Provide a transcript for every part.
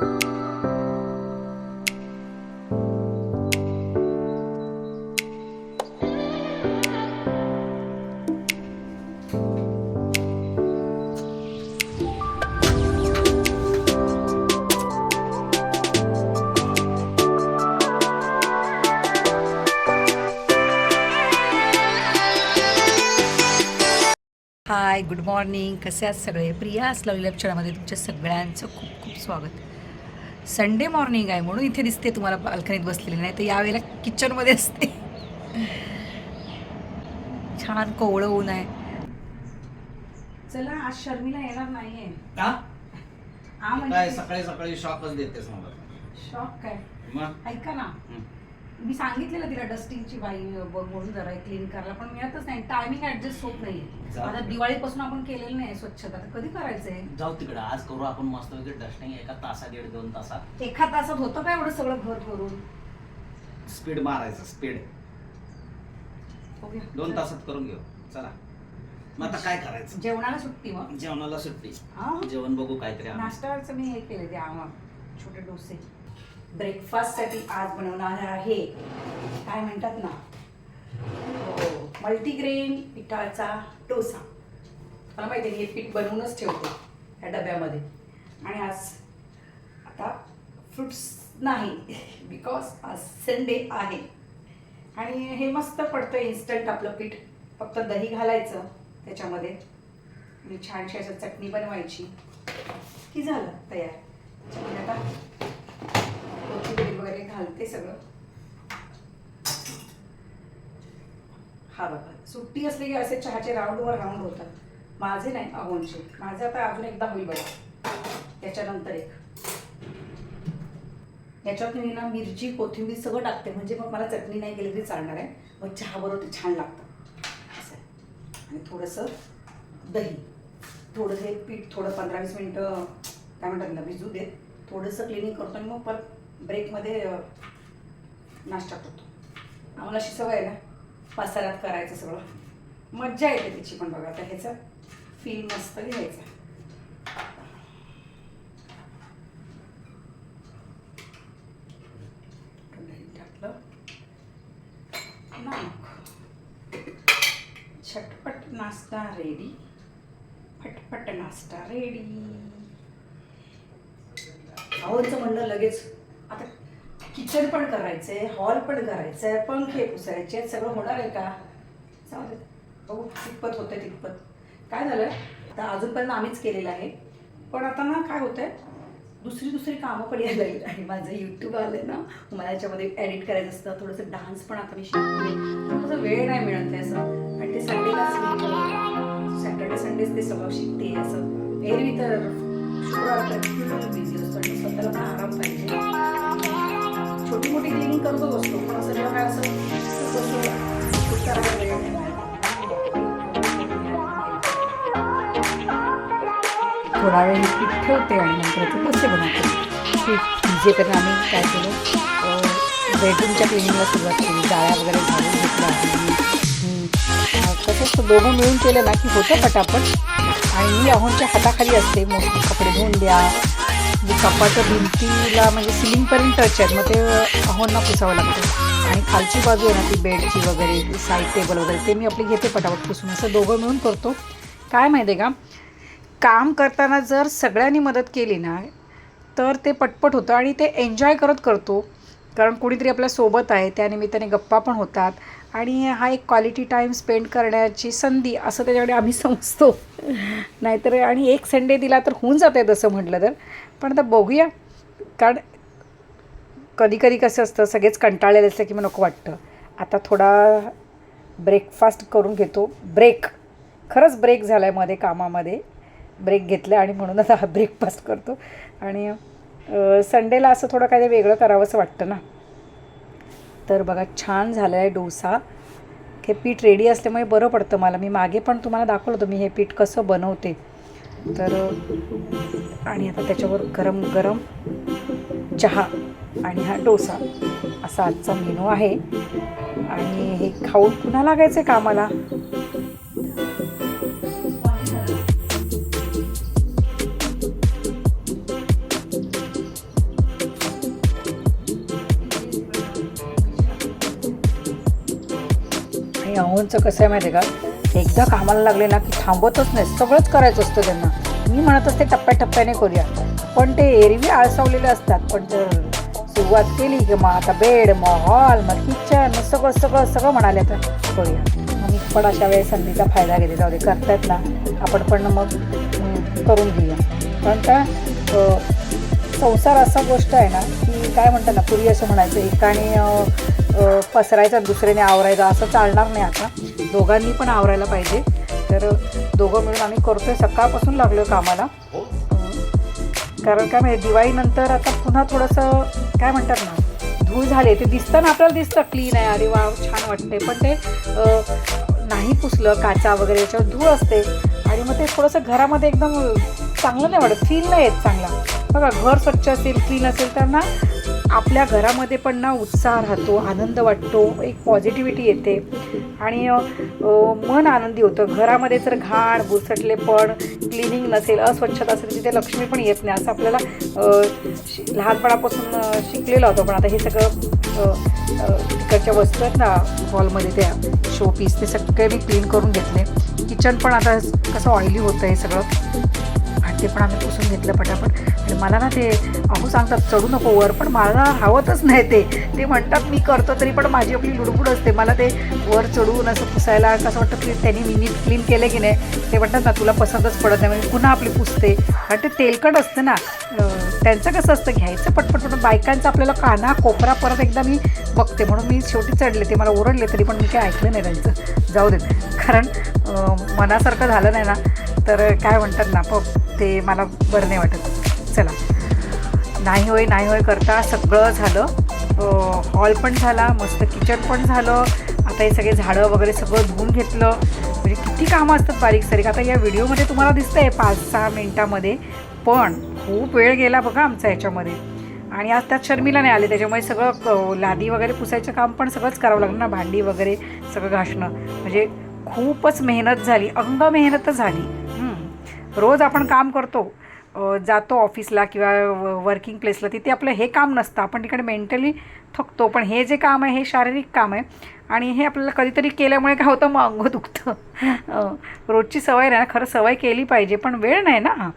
Hi good morning कसे आहात सगळे? प्रिया असलावी लक्षणामध्ये तुमच्या सगळ्यांचं खूप खूप स्वागत. संडे मॉर्निंग आहे म्हणून इथे दिसते तुम्हाला बाल्कनीत बसलेली नाही तर यावेळेला किचनमध्ये असते. छान कोवळं ऊन आहे. चला आज शर्मिला येणार नाहीये. हा म्हणजे सकाळी सकाळी शॉकच मला. शॉक काय? ऐका ना. मी सांगितलेलं तिला डस्टिंगची बाई बघ म्हणून जरा क्लीन करायला पण मिळतच नाही. टायमिंग ऍडजस्ट होत नाही आता. दिवाळीपासून आपण केलेलं नाही स्वच्छता. तर कधी करायचंय? जाऊ तिकडे. आज करू आपण मस्त वगैरे डस्टिंग एका तासात दीड दोन तासात. एका तासात होतं का एवढं सगळं घर भरून? स्पीड मारायचं स्पीड. दोन तासात करून घेऊ. चला. मग आता काय करायचं? जेवणाला सुट्टी मग? जेवणाला सुट्टी. हा? जेवण बघू काहीतरी. नाश्त्यावरचं मी हे केले ते आम्हा छोटे डोसे. ब्रेकफास्टसाठी आज बनवणार आहे. काय म्हणतात ना? हो मल्टीग्रेन पिठाचा डोसा. मला माहिती आहे हे पीठ बनवूनच ठेवतो या डब्यामध्ये. आणि आज आता फ्रुट्स नाही बिकॉज आज संडे आहे. आणि हे मस्त पडतं इन्स्टंट आपलं पीठ. फक्त दही घालायचं त्याच्यामध्ये. आणि छानशी असं चटणी बनवायची. की झालं तयार? आता वगैरे घालते सगळं. हा बघा सुट्टी असली की असे चहाचे राऊंडवर राऊंड होतात. माझे नाही अहोनचे. माझे आता अजून एकदा होईल बघा. त्याच्यानंतर एक. याच्यात मी ना मिरची कोथिंबीर सगळं टाकते. म्हणजे मग मला चटणी नाही केली तरी चालणार आहे. मग चहाबरोबर ते छान लागतं. असं आणि थोडंसं दही. थोडंसं हे पीठ थोडं पंधरा वीस मिनटं काय म्हणतात ना भिजू देत थोडंसं क्लिनिंग करतो आणि मग परत ब्रेकमध्ये नाश्ता करतो. आम्हाला अशी सवय आहे ना पसारात करायचं सगळं. मज्जा येते त्याची पण बघा आता ह्याचा फील मस्त घ्यायचं. दही टाकलं झटपट नाश्ता रेडी फटफट नाश्ता रेडी आवडचं म्हणणं लगेच किचन पण करायचंय हॉल पण करायचंय पंखे पुसायचे सगळं होणार आहे का? चालेल दे. बघू होतंय तितपत काय झालं आता अजूनपर्यंत आम्हीच केलेलं आहे. पण आता ना काय होतंय? दुसरी दुसरी कामं पण यायला लागली आणि माझं यूट्यूब आलं ना मला याच्यामध्ये एडिट करायचं असतं थोडंसं डान्स पण आता मी शिकते. थोडंसं वेळ नाही मिळत आहे असं. आणि ते संडेलाच मी सॅटर्डे संडेच ते सगळं शिकते असं. एरवी तर शुक्रवार बिझी असतो आणि स्वतःला पण आराम पाहिजे. मोठी क्लिनिंग करतच असतो पण असं काय असं थोडा वेळ पीठ ठेवते आणि नंतर ते डोसे बनवते. पीठ भिजेपर्यंत आम्ही काय केलं बेडरूमच्या क्लिनिंगला सुरुवात केली. जाळ्या वगैरे घालून घेतल्या तसंच दोघं मिळून केलं ना की होतं पटापट. आणि मी अहोनच्या हाताखाली असते. मोठे कपडे धुवून द्या कपाच्या भिंतीला म्हणजे सिलिंगपर्यंत टच आहेत. मग ते अहोंना पुसावं लागतं. आणि खालची बाजू आहे ना ती बेडची वगैरे साईड टेबल वगैरे ते मी आपली घेते पटापट पुसून. असं दोघं मिळून करतो. काय माहिती आहे का? काम करताना जर सगळ्यांनी मदत केली ना तर ते पटपट होतं आणि ते एन्जॉय करत करतो. कारण कुणीतरी आपल्यासोबत आहे त्यानिमित्ताने गप्पा पण होतात. आणि हा एक क्वालिटी टाईम स्पेंड करण्याची संधी असं त्याच्याकडे आम्ही समजतो. नाहीतर आणि एक संडे दिला तर होऊन जाते तसं म्हटलं तर. पण आता बघूया. कारण कधी कधी कसं असतं सगळेच कंटाळलेले असतं की मग नको वाटतं. आता थोडा ब्रेकफास्ट करून घेतो. ब्रेक खरंच ब्रेक झाला आहे मध्ये कामामध्ये. ब्रेक घेतला आणि म्हणून आता हा ब्रेकफास्ट करतो. आणि संडेला असं थोडं काही वेगळं करावंसं वाटतं ना. तर बघा छान झालं आहे डोसा. हे पीठ रेडी असल्यामुळे बरं पडतं मला. मी मागे पण तुम्हाला दाखवलं होतं मी हे पीठ कसं बनवते. तर आणि आता त्याच्यावर गरम गरम चहा आणि हा डोसा असा आजचा मेनू आहे. आणि हे खाऊन पुन्हा लागायचं आहे कामाला. आणि अहोंचं कसं आहे माहिती आहे का? एकदा कामाला लागले ना की थांबतच नाही. सगळंच करायचं असतं त्यांना. मी म्हणत असते टप्प्याटप्प्याने करूया. पण ते एरवी आळसावलेले असतात. पण जर सुरुवात केली की मग आता बेड मग हॉल मग किचन मग सगळं सगळं सगळं म्हणाले तर करूया. मग मी पण अशा वेळेस संधीचा फायदा घेते. जाऊ दे करतायत ना. आपण पण मग करून घेऊया. कारण का संसार असा गोष्ट आहे ना की काय म्हणतात ना पूर्वी असं म्हणायचं एकाने पसरायचं दुसऱ्याने आवरायचं. असं चालणार नाही आता. दोघांनी पण आवरायला पाहिजे. तर दोघं मिळून आम्ही करतोय सकाळ लागलो कामाला. अं, कारण काय म्हणजे दिवाळीनंतर आता पुन्हा थोडंसं काय म्हणतात ना धूळ झाले ते दिसतं ना आपल्याला दिसतं क्लीन आहे अरे वा छान वाटते पण ते नाही पुसलं काचा वगैरे याच्यावर धूळ असते. आणि मग ते थोडंसं घरामध्ये एकदम चांगलं नाही वाटत. फील नाही येत चांगला. बघा घर स्वच्छ असेल क्लीन असेल तर ना आपल्या घरामध्ये पण ना उत्साह राहतो आनंद वाटतो एक पॉझिटिव्हिटी येते. आणि मन आनंदी होतं. घरामध्ये जर घाण भुसटले पण क्लिनिंग नसेल अस्वच्छता असेल तिथे लक्ष्मी पण येत नाही. असं आपल्याला शि- लहानपणापासून शिकलेलं होतं पण आता हे सगळं तिकडच्या वस्तू आहेत ना हॉलमध्ये त्या शो पीस ते सगळे मी क्लीन करून घेतले. किचन पण आता कसं ऑइली होतं हे सगळं. ते पण आम्ही पुसून घेतलं पटापट. आणि मला ना ते अहो सांगतात चढू नको वर पण मला हवतच नाही ते. ते म्हणतात मी करतो तरी पण माझी आपली लुडबुड असते. मला ते वर चढून असं पुसायला कसं वाटतं की त्यांनी मिनी क्लीन केलं की नाही ते म्हणतात ना तुला पसंतच पडत नाही. म्हणजे पुन्हा आपली पुसते. कारण ते तेलकट असतं ना त्यांचं कसं असतं घ्यायचं पटपट पटपट. बायकांचं आपल्याला काना कोपरा परत एकदा मी बघते. म्हणून मी शेवटी चढले ते. मला ओरडले तरी पण मी काही ऐकलं नाही त्यांचं. जाऊ देत. कारण मनासारखं झालं नाही ना. तर काय म्हणतात ना पप ते मला बरं नाही वाटत. चला. नाही होय नाही होय करता सगळं झालं. हॉल पण झाला मस्त किचन पण झालं. आता हे सगळे झाडं वगैरे सगळं धुवून घेतलं. म्हणजे किती कामं असतात बारीक सारीक. आता या व्हिडिओमध्ये तुम्हाला दिसतं आहे पाच सहा मिनटामध्ये. पण खूप वेळ गेला बघा आमचा याच्यामध्ये. आणि आज त्यात शर्मिला नाही आले त्याच्यामुळे सगळं क- लादी वगैरे पुसायचं काम पण सगळंच करावं लागलं ना. भांडी वगैरे सगळं घासणं. म्हणजे खूपच मेहनत झाली. अंग मेहनतच झाली. रोज आपण काम करतो जातो ऑफिसला किंवा वर्किंग प्लेसला तिथे आपलं हे काम नसतं. आपण तिकडे मेंटली थकतो. पण हे जे काम आहे हे शारीरिक काम आहे आणि हे आपल्याला कधीतरी केल्यामुळे काय होतं मग अंग दुखतं. रोजची सवय नाही ना खरं सवय केली पाहिजे पण वेळ नाही ना.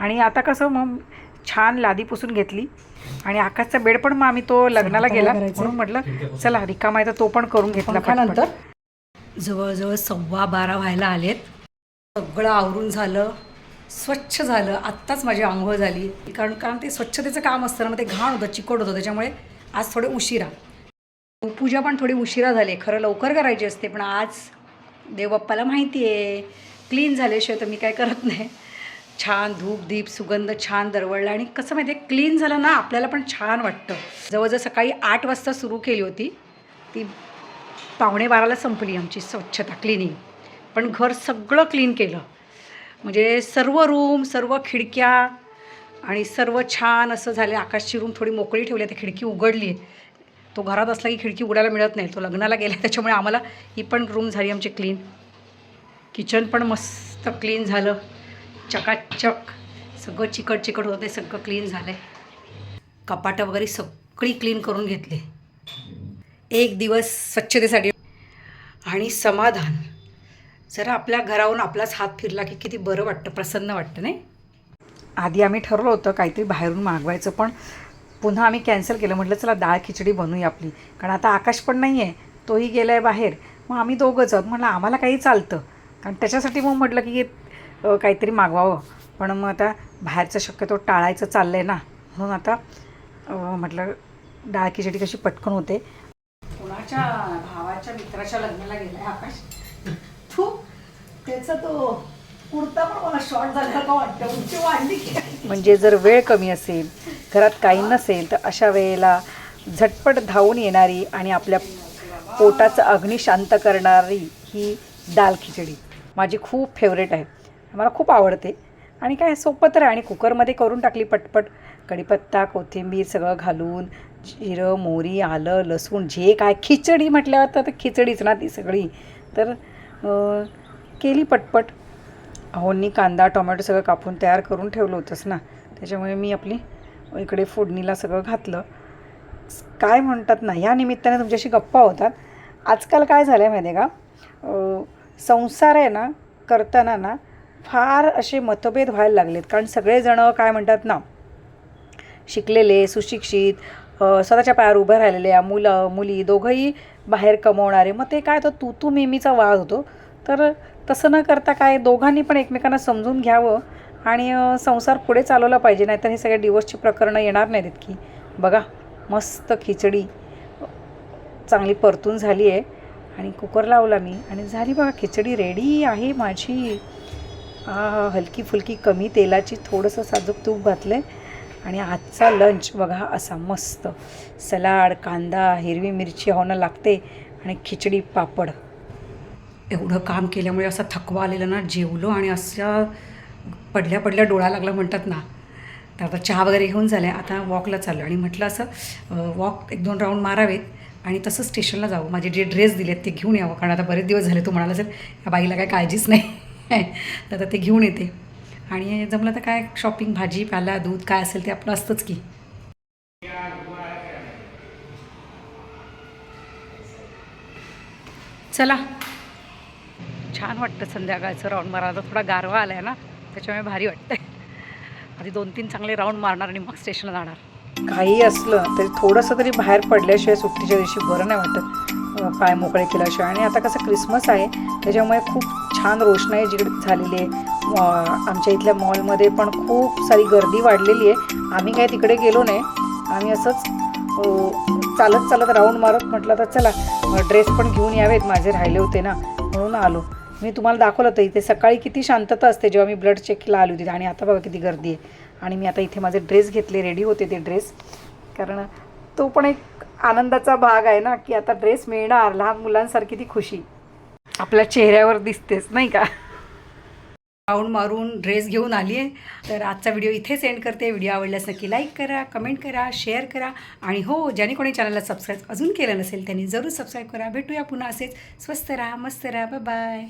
आणि आता कसं मग छान लादी पुसून घेतली आणि आकाशचा बेड पण मग आम्ही तो लग्नाला गेला? म्हणून म्हटलं चला रिकामा आहे तर तो पण करून घेतला पटपट. जवळजवळ सव्वा बारा व्हायला आलेत. सगळं आवरून झालं स्वच्छ झालं. आत्ताच माझी आंघोळ झाली. कारण कारण ते स्वच्छतेचं काम असतं ना मग ते घाण होतं चिकट होतं. त्याच्यामुळे आज थोडे उशिरा. पूजा पण थोडी उशिरा झाली. खरं लवकर करायची असते पण आज देवबाप्पाला माहिती आहे क्लीन झाल्याशिवाय तर मी काय करत नाही. छान धूप दीप सुगंध छान दरवळला आणि कसं माहिती आहे क्लीन झालं ना आपल्याला पण छान वाटतं. जवळजवळ सकाळी आठ वाजता सुरू केली होती. ती पावणे बाराला संपली आमची स्वच्छता क्लिनिंग. पण घर सगळं क्लीन केलं. म्हणजे सर्व रूम सर्व खिडक्या आणि सर्व छान असं झालं आकाशची रूम थोडी मोकळी ठेवली आता खिडकी उघडली आहे. तो घरात असला की खिडकी उघडायला मिळत नाही. तो लग्नाला गेला त्याच्यामुळे आम्हाला ही पण रूम झाली आमची क्लीन. किचन पण मस्त क्लीन झालं. चकाचक सगळं चिकट चिकट होतं ते सगळं क्लीन झालं आहे कपाटं वगैरे सगळी क्लीन करून घेतले. एक दिवस स्वच्छतेसाठी आणि समाधान. जरा आपल्या घराहून आपलाच हात फिरला की किती बरं वाटतं प्रसन्न वाटतं नाही? आधी आम्ही ठरवलं होतं काहीतरी बाहेरून मागवायचं पण पुन्हा आम्ही कॅन्सल केलं. म्हटलं चला डाळ खिचडी बनवूया आपली. कारण आता आकाश पण नाही आहे तोही गेला आहे बाहेर. मग आम्ही दोघंच आहोत म्हटलं आम्हाला काही चालतं. कारण त्याच्यासाठी मग म्हटलं की काहीतरी मागवावं. पण मग आता बाहेरचं शक्यतो टाळायचं चाललं आहे ना. म्हणून आता म्हटलं डाळ खिचडी कशी पटकन होते. कोणाच्या भावाच्या मित्राच्या लग्नाला गेलाय आकाश? त्याचा तो कुर्ता पण मला शॉर्ट झाल्यासारखं वाटतं. उंची वाढली की. म्हणजे जर वेळ कमी असेल घरात काही नसेल तर अशा वेळेला झटपट धावून येणारी आणि आपल्या पोटाचं अग्नी शांत करणारी ही दाल खिचडी माझी खूप फेवरेट आहे. मला खूप आवडते. आणि काय सोपं तर आहे. आणि कुकरमध्ये करून टाकली पटपट. कढीपत्ता कोथिंबीर सगळं घालून जिरं मोरी आलं लसूण जे काय खिचडी म्हटल्यावर तर खिचडीच ना ती सगळी. तर केली पटपट. अहोंनी कांदा टोमॅटो सगळं कापून तयार करून ठेवलं होतंच ना. त्याच्यामुळे मी आपली इकडे फोडणीला सगळं घातलं. काय म्हणतात ना ह्या निमित्ताने तुमच्याशी गप्पा होतात. आजकाल काय झालं आहे माहिती आहे का संसार आहे ना करताना ना फार असे मतभेद व्हायला लागलेत. कारण सगळेजणं काय म्हणतात ना शिकलेले सुशिक्षित स्वतःच्या पायावर उभं राहिलेले मुलं मुली दोघंही बाहेर कमवणारे. मग ते काय होतं? तू तू मिमीचा वाद होतो. तर तसं न करता काय दोघांनी पण एकमेकांना समजून घ्यावं आणि संसार पुढे चालवला पाहिजे नाहीतर हे सगळे डिवोर्सची प्रकरणं येणार नाहीत इतकी. बघा मस्त खिचडी चांगली परतून झाली आहे. आणि कुकर लावला मी आणि झाली बघा खिचडी रेडी आहे माझी. हलकी फुलकी कमी तेलाची थोडंसं साजूक तूप घातलं आहे आणि आजचा लंच बघा असा मस्त. सलाड कांदा हिरवी मिरची होणं लागते. आणि खिचडी पापड. एवढं काम केल्यामुळे असा थकवा आलेला ना जेवलो आणि असा पडल्या पडल्या डोळा लागला म्हणतात ना. तर आता चहा वगैरे घेऊन झालं आहे आता वॉकला चाललो आणि म्हटलं असं वॉक एक दोन राऊंड मारावेत आणि तसं स्टेशनला जावं. माझे जे ड्रेस दिलेत ते घेऊन यावं. कारण आता बरेच दिवस झाले तू म्हणाला असेल या बाईला काय काळजीच नाही. तर आता ते घेऊन येते. आणि जमलं तर काय शॉपिंग भाजी पाला दूध काय असेल ते आपलं असतंच की. चला. छान वाटतं संध्याकाळचं राऊंड मारायला. थोडा गारवा आला आहे ना त्याच्यामुळे भारी वाटतं आधी दोन तीन चांगले राऊंड मारणार आणि मग स्टेशनला जाणार. काही असलं तरी थोडंसं तरी बाहेर पडल्याशिवाय सुट्टीच्या दिवशी बरं नाही वाटत पाय मोकळे केल्याशिवाय. आणि आता कसं क्रिसमस आहे त्याच्यामुळे खूप छान रोषणाई जी झालेली आहे. आमच्या इथल्या मॉलमध्ये पण खूप सारी गर्दी वाढलेली आहे. आम्ही काय तिकडे गेलो नाही. आम्ही असंच चालत चालत राऊंड मारत म्हटलं तर चला ड्रेस पण घेऊन यावेत. माझे राहिले होते ना म्हणून आलो. मी तुम्हाला दाखवलं तर इथे सकाळी किती शांतता असते जेव्हा मी ब्लड चेकला आली होती आणि आता बघा किती गर्दी आहे. आणि मी आता इथे माझे ड्रेस घेतले रेडी होते ते ड्रेस कारण तो पण एक आनंदाचा भाग आहे ना की आता ड्रेस मिळणार लहान मुलांसारखी ती खुशी. आपल्या चेहऱ्यावर दिसतेच नाही का? राऊंड मारून ड्रेस घेऊन आली आहे तर आजचा व्हिडिओ इथेच सेंड करते. व्हिडिओ आवडल्यास नक्की लाईक करा कमेंट करा शेअर करा. आणि हो ज्याने कोणी चॅनलला सबस्क्राईब अजून केलं नसेल त्यांनी जरूर सबस्क्राईब करा. भेटूया पुन्हा असेच. स्वस्त राहा मस्त राहा. बाय.